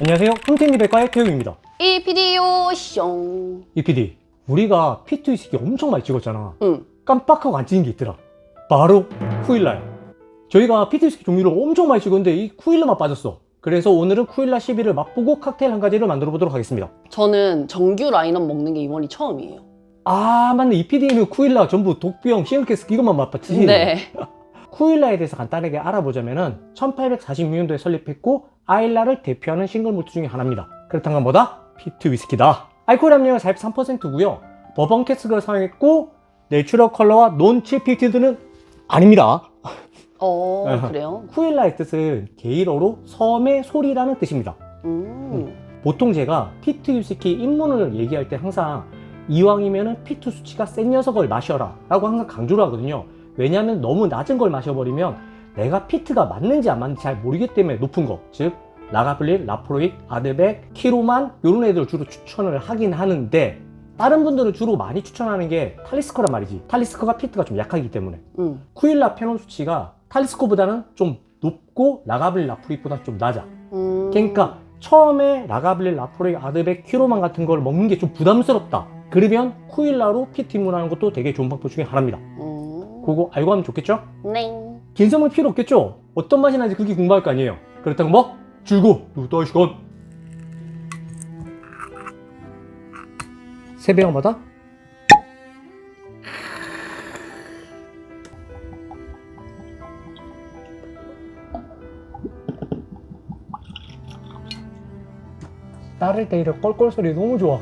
안녕하세요. 홈텐니백과의 태용입니다. 이 비디오 숑. 이 PD, 우리가 피트 위스키 엄청 많이 찍었잖아. 응. 깜빡하고 안 찍은 게 있더라. 바로 쿠일라야. 저희가 피트 위스키 종류를 엄청 많이 찍었는데 이 쿠일라만 빠졌어. 그래서 오늘은 쿠일라 12를 맛보고 칵테일 한 가지를 만들어 보도록 하겠습니다. 저는 정규 라인업 먹는 게 이번이 처음이에요. 아, 맞네. 이 PD는 쿠일라 전부 독병, 싱글캐스크 이것만 맛봤지. 네. 쿠일라에 대해서 간단하게 알아보자면은 1846년도에 설립했고 아일라를 대표하는 싱글 몰트 중에 하나입니다. 그렇다는 건 뭐다? 피트 위스키다. 알코올 함량은 43%고요. 버번 캐스크를 사용했고 내추럴 컬러와 논 칠피티드는 아닙니다. 어, 아하. 그래요? 쿠일라의 뜻은 게일어로 섬의 소리라는 뜻입니다. 음. 보통 제가 피트 위스키 입문을 얘기할 때 항상 이왕이면은 피트 수치가 센 녀석을 마셔라 라고 항상 강조를 하거든요 왜냐하면 너무 낮은 걸 마셔버리면 내가 피트가 맞는지 안 맞는지 잘 모르기 때문에 높은 거 즉 라가블릴, 라프로익, 아드백, 키로만 이런 애들 주로 추천을 하긴 하는데 다른 분들은 주로 많이 추천하는 게 탈리스커란 말이지 탈리스커가 피트가 좀 약하기 때문에 음. 쿠일라 페논 수치가 탈리스커보다는 좀 높고 라가블릴, 라프로익보다 좀 낮아 음. 그러니까 처음에 라가블릴, 라포레, 아드백, 키로만 같은 걸 먹는 게 좀 부담스럽다. 그러면 쿠일라로 PT 입문하는 것도 되게 좋은 방법 중에 하나입니다. 음. 그거 알고 하면 좋겠죠? 네. 긴 설명 필요 없겠죠? 어떤 맛이 나는지 그렇게 궁금할 거 아니에요. 그렇다고 뭐? 줄고 누더 시건 세 병마다 따를 때 이런 껄껄 소리 너무 좋아.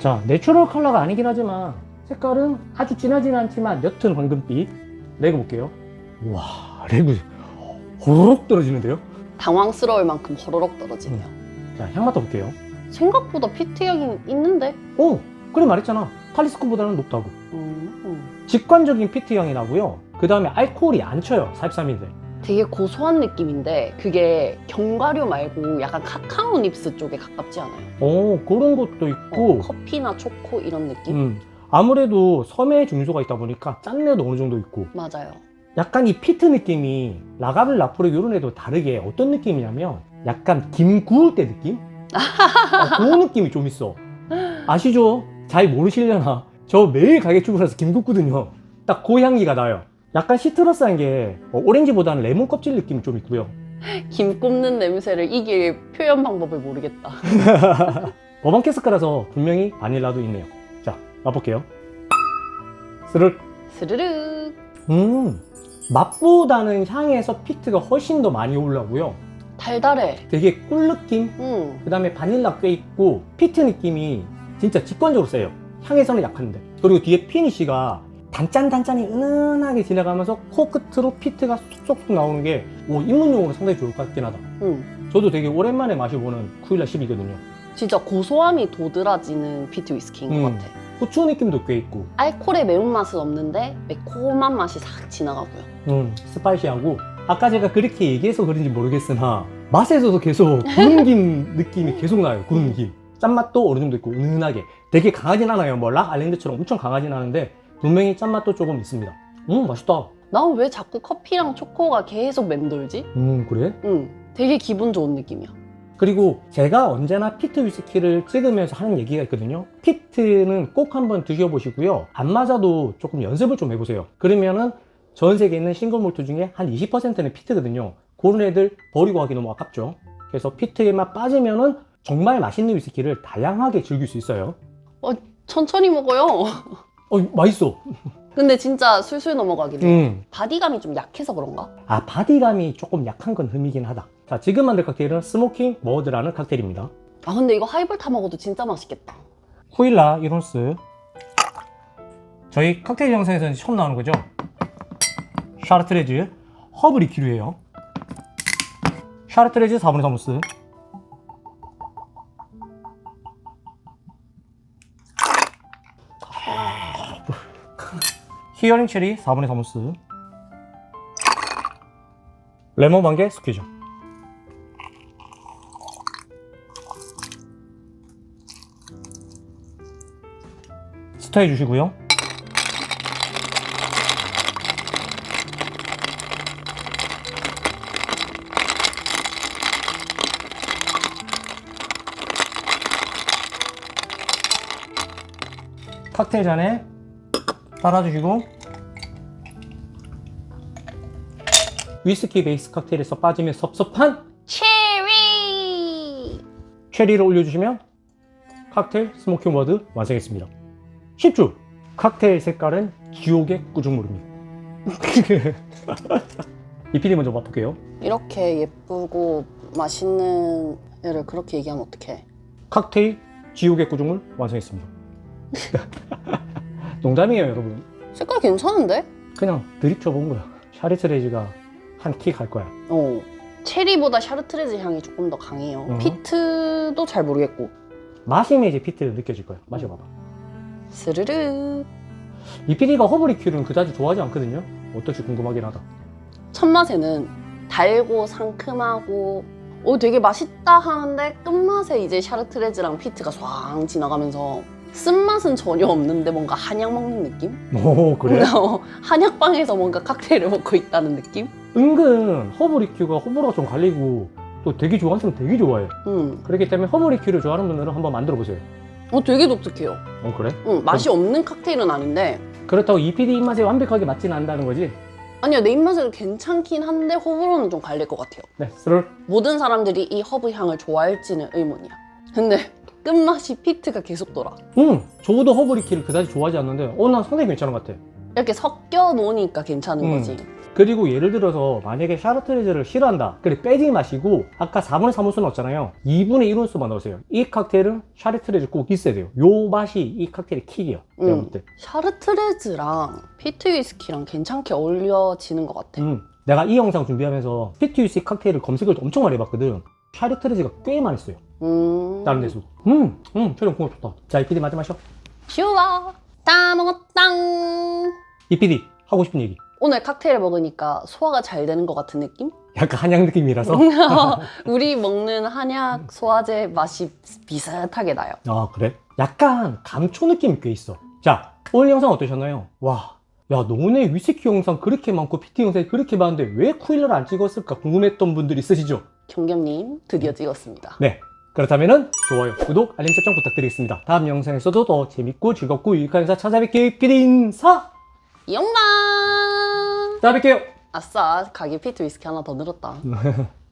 자, 내추럴 컬러가 아니긴 하지만 색깔은 아주 진하지는 않지만 옅은 황금빛. 레그 볼게요. 와, 레그 호로록 떨어지는데요? 당황스러울 만큼 호로록 떨어지네요. 자, 향 맡아볼게요. 생각보다 피트향이 있는데? 오, 그래 말했잖아. 탈리스코보다는 높다고. 음. 음. 직관적인 피트 향이 나고요. 그 다음에 알코올이 안 쳐요. 43인데. 되게 고소한 느낌인데 그게 견과류 말고 약간 카카오 닙스 쪽에 가깝지 않아요? 오, 그런 것도 어, 있고. 커피나 초코 이런 느낌? 음, 아무래도 섬에 중소가 있다 보니까 짠내도 어느 정도 있고. 맞아요. 약간 이 피트 느낌이 라가블 라프르 이런 애도 다르게 어떤 느낌이냐면 약간 김 구울 때 느낌? 어, 그 느낌이 좀 있어. 아시죠? 잘 모르시려나? 저 매일 가게 출근해서 김 굽거든요. 딱 그 향기가 나요. 약간 시트러스한 게 어, 오렌지보다는 레몬 껍질 느낌이 좀 있고요. 김 굽는 냄새를 이길 표현 방법을 모르겠다. 버번 캐스크라서 분명히 바닐라도 있네요. 자, 맛볼게요. 스르륵. 스르륵. 음, 맛보다는 향에서 피트가 훨씬 더 많이 올라오고요. 달달해. 되게 꿀 느낌? 음. 그 다음에 바닐라 꽤 있고 피트 느낌이 진짜 직관적으로 세요. 향에서는 약한데. 그리고 뒤에 피니쉬가 단짠단짠이 은은하게 지나가면서 코 끝으로 피트가 쏙쏙 나오는 게 오, 입문용으로 상당히 좋을 것 같긴 하다. 음. 저도 되게 오랜만에 마셔보는 쿠일라 10이거든요. 진짜 고소함이 도드라지는 피트 위스키인 것 음. 같아. 후추 느낌도 꽤 있고, 알코올의 매운맛은 없는데 매콤한 맛이 싹 지나가고요. 음, 스파이시하고 아까 제가 그렇게 얘기해서 그런지 모르겠으나 맛에서도 계속 구운 김 느낌이 계속 나요. 구운 김. 짠맛도 어느 정도 있고 은은하게 되게 강하진 않아요. 뭐 락 알랜드처럼 엄청 강하진 않은데 분명히 짠맛도 조금 있습니다. 음 맛있다. 난 왜 자꾸 커피랑 초코가 계속 맴돌지? 음 그래? 응. 되게 기분 좋은 느낌이야. 그리고 제가 언제나 피트 위스키를 찍으면서 하는 얘기가 있거든요. 피트는 꼭 한번 드셔보시고요. 안 맞아도 조금 연습을 좀 해보세요. 그러면은 전 세계에 있는 싱글 몰트 중에 한 20%는 피트거든요. 그런 애들 버리고 하기 너무 아깝죠. 그래서 피트에만 빠지면은 정말 맛있는 위스키를 다양하게 즐길 수 있어요. 천천히 먹어요. 어, 맛있어. 근데 진짜 술술 넘어가긴 해. 음. 바디감이 좀 약해서 그런가? 아, 바디감이 조금 약한 건 흠이긴 하다. 자, 지금 만들 칵테일은 스모킹 머드라는 칵테일입니다. 아 근데 이거 하이볼 타 먹어도 진짜 맛있겠다. 후일라 이론스 저희 칵테일 영상에서는 처음 나오는 거죠 샤르트레즈 허브 리큐르예요 샤르트레즈 4분의 3오스 히어링 체리 4분의 3온스 레몬 반개 스퀴즈. 스타해 주시고요. 칵테일 잔에 따라주시고 위스키 베이스 칵테일에서 빠지면 섭섭한 체리! 체리를 올려주시면 칵테일 스모킹 워드 완성했습니다. 10주 칵테일 색깔은 지옥의 꾸중물입니다. 이 PD 먼저 맛볼게요. 이렇게 예쁘고 맛있는 애를 그렇게 얘기하면 어떡해. 칵테일 지옥의 꾸중물 완성했습니다. 농담이에요, 여러분. 색깔 괜찮은데? 그냥 드립 쳐본 거야. 샤리트레이즈가 한 킥 할 거야. 어. 체리보다 샤르트레즈 향이 조금 더 강해요. 어. 피트도 잘 모르겠고. 마시면 이제 피트를 느껴질 거야. 마셔봐봐. 스르르. 이 PD가 허브리큐는 그다지 좋아하지 않거든요. 어떨지 궁금하긴 하다. 첫 맛에는 달고 상큼하고 오 되게 맛있다 하는데 끝맛에 이제 샤르트레즈랑 피트가 쏴 지나가면서 쓴맛은 전혀 없는데 뭔가 한약 먹는 느낌? 오, 그래? 어, 한약방에서 뭔가 칵테일을 먹고 있다는 느낌? 은근 허브리큐가 호불호가 좀 갈리고 또 되게 좋아하는 사람 되게 좋아해. 음. 그렇기 때문에 허브리큐를 좋아하는 분들은 한번 만들어 보세요. 어 되게 독특해요. 어, 그래? 음, 맛이 없는 칵테일은 아닌데 그렇다고 이 PD 입맛에 완벽하게 맞지는 않는다는 거지? 아니요 내 입맛에도 괜찮긴 한데 호불호는 좀 갈릴 것 같아요. 네, 스를. 모든 사람들이 이 허브 향을 좋아할지는 의문이야. 근데 끝맛이 피트가 계속 돌아. 음, 저도 허브리큐를 그다지 좋아하지 않는데, 어, 난 상당히 괜찮은 것 같아. 이렇게 섞여 놓으니까 괜찮은 음. 거지. 그리고 예를 들어서 만약에 샤르트레즈를 싫어한다. 그래 빼지 마시고 아까 4분의 3온수 넣었잖아요. 2분의 1온수만 넣으세요. 이 칵테일은 샤르트레즈 꼭 있어야 돼요. 요 맛이 이 칵테일의 킥이야. 음. 샤르트레즈랑 피트 위스키랑 괜찮게 어울려지는 것 같아. 음, 내가 이 영상 준비하면서 피트유시 칵테일을 검색을 엄청 많이 해봤거든. 샤르트레즈가 꽤 많이 써요. 음. 다른 데서. 음, 음, 촬영 궁합 좋다. 자, 이 PD 마저 마셔. 슈와 다 먹었당. 이 PD 하고 싶은 얘기. 오늘 칵테일 먹으니까 소화가 잘 되는 것 같은 느낌? 약간 한약 느낌이라서. 우리 먹는 한약 소화제 맛이 비슷하게 나요. 아, 그래? 약간 감초 느낌이 꽤 있어. 자, 오늘 영상 어떠셨나요? 와, 야, 너네 위스키 영상 그렇게 많고 PT 영상이 그렇게 많은데 왜 쿠일러를 안 찍었을까 궁금했던 분들 있으시죠? 경겸님 드디어 찍었습니다. 네. 그렇다면은 좋아요, 구독, 알림 설정 부탁드리겠습니다. 다음 영상에서도 더 재밌고 즐겁고 유익한 영상 찾아뵐게요. PD 인사! 영광! 찾아뵐게요. 아싸 가게 피트 위스키 하나 더 늘었다.